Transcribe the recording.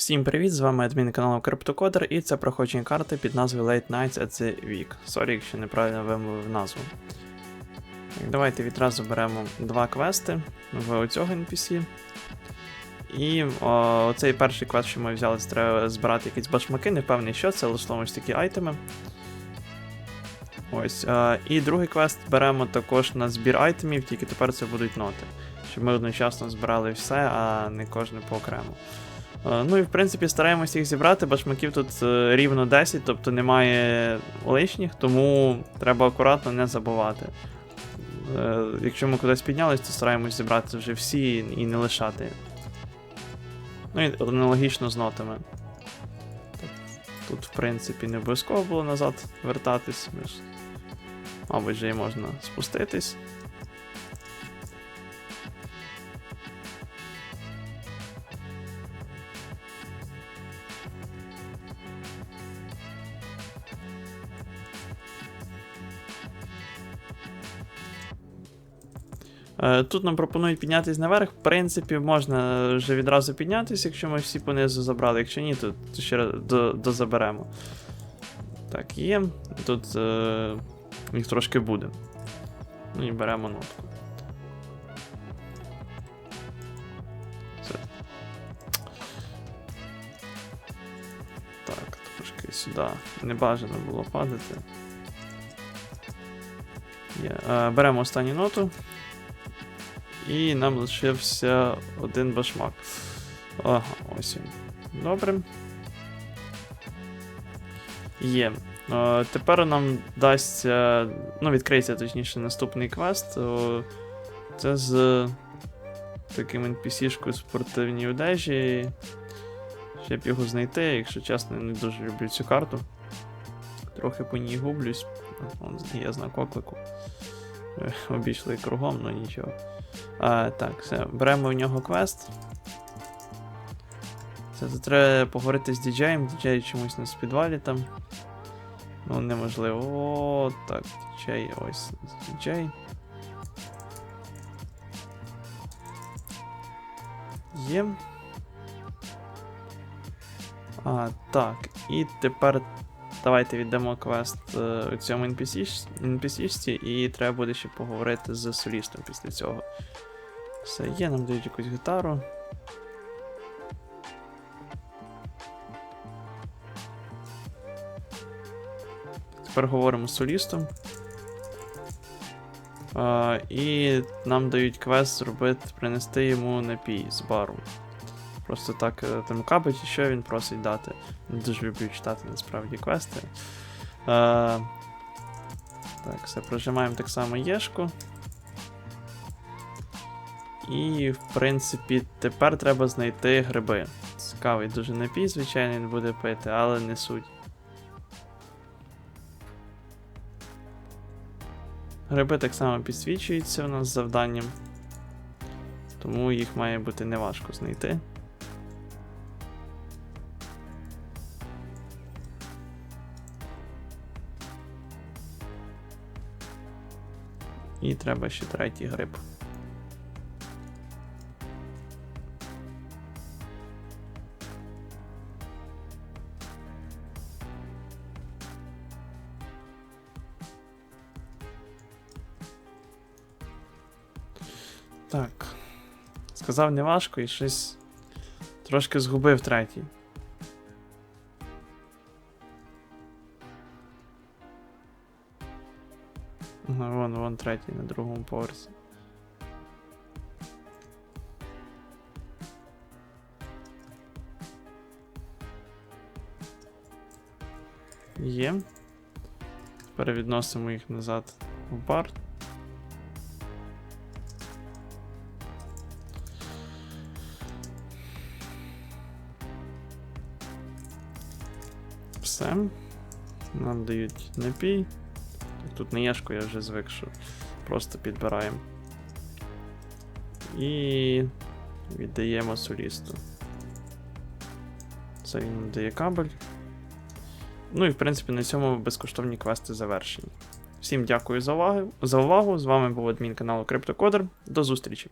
Всім привіт, з вами адмін каналу Криптокодер, і це проходження карти під назвою Late Nights at the Week. Сорі, якщо неправильно вимовив назву. Давайте відразу беремо два квести в цього NPC. І о, оцей перший квест, що ми взяли, треба збирати якісь башмаки, не впевнений, що це, лише ось такі айтеми. Ось. Е, і другий квест беремо також на збір айтемів, тільки тепер це будуть ноти. Щоб ми одночасно збирали все, а не кожне по окремо. Е, Ну і в принципі стараємося їх зібрати, башмаків тут е, рівно 10, тобто немає лишніх, тому треба акуратно не забувати. Е, Якщо ми кудись піднялись, то стараємось зібрати вже всі і не лишати. Ну і аналогічно з нотами. Тут, в принципі, не обов'язково було назад вертатись. Мабуть, вже і можна спуститись. Тут нам пропонують піднятися наверх. В принципі, можна вже відразу піднятися, якщо ми всі понизу забрали. Якщо ні, то, ще раз до, дозаберемо. Так, є. Тут е, їх трошки буде. Ну і беремо нотку. Це. Так, трошки сюди. Не бажано було падати. Є. Е, беремо останню ноту. І нам лишився один башмак. Ага, ось він. Добре. Є. Е, тепер нам дасться. Ну, відкриється точніше наступний квест. О, це з таким NPC-шкою спортивній одежі. Щоб його знайти, якщо чесно, я не дуже люблю цю карту. Трохи по ній гублюсь. Є знак оклику. Обійшли кругом, ну нічого. А, так, все, беремо в нього квест. Це тут треба поговорити з діджеєм, діджей чомусь на підвалі там. Ну, неможливо. О, так, діджей, ось діджей. Є. А, так, і тепер давайте віддамо квест е, цьому NPC, NPC-шці, і треба буде ще поговорити з солістом після цього. Все, є, нам дають якусь гітару. Тепер говоримо з солістом. А, і нам дають квест зробити, принести йому напій з бару. Просто так е, там кабить, і що він просить дати. Дуже люблю читати насправді квести. А, так, все, прожимаємо так само Єшку. І, в принципі, тепер треба знайти гриби. Цікавий дуже напій, звичайно, він буде пити, але не суть. Гриби так само підсвічуються у нас завданням. Тому їх має бути неважко знайти. І треба ще третій гриб. Так. Сказав не важко і щось трошки згубив третій. Вон, вон третій на другому поверсі. Є. Перевідносимо їх назад в бар. Все. Нам дають напій. Тут не яшко, я вже звик, що просто підбираємо. І віддаємо солісту. Це він дає кабель. Ну і в принципі на цьому безкоштовні квести завершені. Всім дякую за увагу. За увагу. З вами був адмін каналу Криптокодер. До зустрічі!